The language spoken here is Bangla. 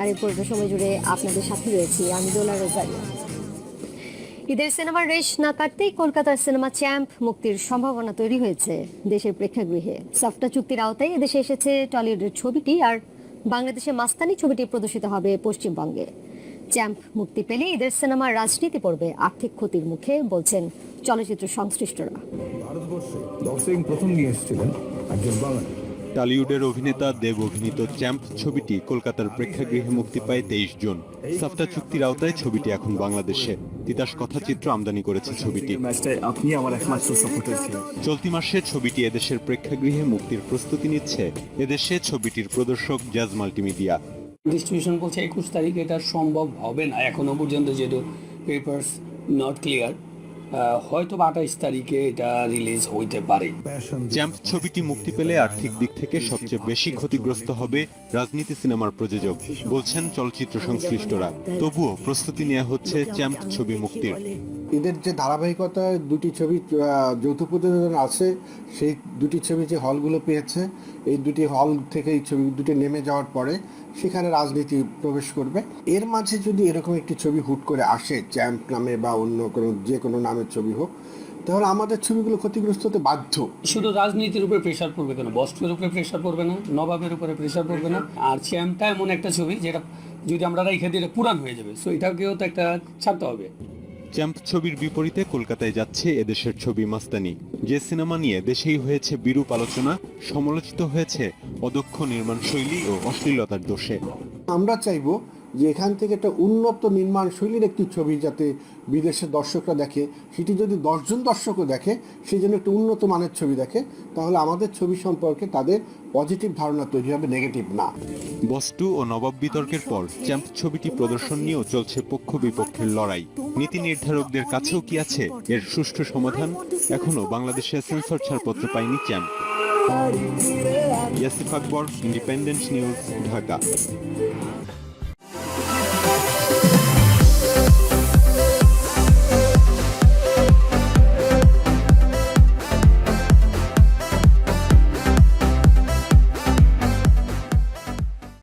আর এই সময় জুড়ে আপনাদের সাথে রয়েছি আমি দোলা রোজারি ঈদের সিনেমার রেশ না কাটতেই কলকাতার সিনেমা চ্যাম্প মুক্তির সম্ভাবনা তৈরি হয়েছে দেশের প্রেক্ষাগৃহে। সফটা চুক্তির আওতায় এদেশে এসেছে টলিউডের ছবিটি আর বাংলাদেশে মাস্তানি ছবিটি প্রদর্শিত হবে পশ্চিমবঙ্গে। চ্যাম্প মুক্তি পেলে ঈদের সিনেমার রাজনীতি পড়বে আর্থিক ক্ষতির মুখে, বলছেন চলচ্চিত্র সংশ্লিষ্টরা। ভারতবর্ষে প্রথম নিয়ে এসেছিলেন একজন বাঙালি। টলিউডের অভিনেতা দেব অভিনীত চ্যাম্প ছবিটি কলকাতার প্রেক্ষাগৃহে মুক্তি পায় তেইশ জুন। সাফটা চুক্তির আওতায় ছবিটি এখন বাংলাদেশে। তিতাস কথাচিত্র আমদানি করেছে ছবিটি। আপনি আমার একমাত্র সাপোর্টার ছিলেন। চলতি মাসে ছবিটি এদেশের প্রেক্ষাগৃহে মুক্তির প্রস্তুতি নিচ্ছে এদেশে ছবিটির প্রদর্শক জাজ মাল্টিমিডিয়া। ডিস্ট্রিবিউশন বলছে একুশ তারিখ এটা সম্ভব হবে না। এখনও পর্যন্ত যেহেতু পেপার্স নট ক্লিয়ার হয়তো আঠাইশ তারিখে এটা রিলিজ হইতে পারে। চ্যাম্প ছবিটি মুক্তি পেলে আর্থিক দিক থেকে সবচেয়ে বেশি ক্ষতিগ্রস্ত হবে রাজনীতি সিনেমার প্রযোজক বলছেন চলচ্চিত্র সংশ্লিষ্টরা। তবুও প্রস্তুতি নেওয়া হচ্ছে চ্যাম্প ছবি মুক্তির। এদের যে ধারাবাহিকতায় দুটি ছবি আহ, যৌথ প্রযোজনা আছে সেই দুটি ছবি যে হলগুলো পেয়েছে এই দুটি হল থেকে এই ছবি দুটি নেমে যাওয়ার পরে সেখানে রাজনীতি প্রবেশ করবে। এর মাঝে যদি এরকম একটি ছবি হুট করে আসে, চ্যাম্প নামে বা অন্য কোনো, যে কোনো নামের ছবি হোক, তাহলে আমাদের ছবিগুলো ক্ষতিগ্রস্ত হতে বাধ্য। শুধু রাজনীতির উপরে প্রেশার পড়বে কেন? বস্ত্রের উপরে প্রেশার পড়বে না, নবাবের উপরে প্রেশার পড়বে না। আর চ্যাম্পটা এমন একটা ছবি, যেটা যদি আমরা রেখে দিলে পুরান হয়ে যাবে। সো এটাকেও তো একটা ছাড়তে হবে। চ্যাম্প ছবির বিপরীতে কলকাতায় যাচ্ছে এদেশের ছবি মাস্তানি। যে সিনেমা নিয়ে দেশেই হয়েছে বিরূপ আলোচনা, সমালোচিত হয়েছে অদক্ষ নির্মাণ শৈলী ও অশ্লীলতার দোষে। আমরা চাইব যে এখান থেকে একটা উন্নত নির্মাণ শৈলীর একটি ছবি যাতে বিদেশের দর্শকরা দেখে। সেটি যদি দশজন দর্শকও দেখে সেই জন্য একটা উন্নত মানের ছবি দেখে, তাহলে আমাদের ছবি সম্পর্কে তাদের পজিটিভ ধারণা তৈরি হবে, নেগেটিভ না। বস্তু ও নবাব বিতর্কের পর চ্যাম্প ছবিটি প্রদর্শন নিয়েও চলছে পক্ষ বিপক্ষের লড়াই। নীতি নির্ধারকদের কাছেও কি আছে? এর সুষ্ঠু সমাধান এখনও বাংলাদেশের সেন্সর ছাড়পত্র পায়নি Champ. Yasif Akbar Independent News Dhaka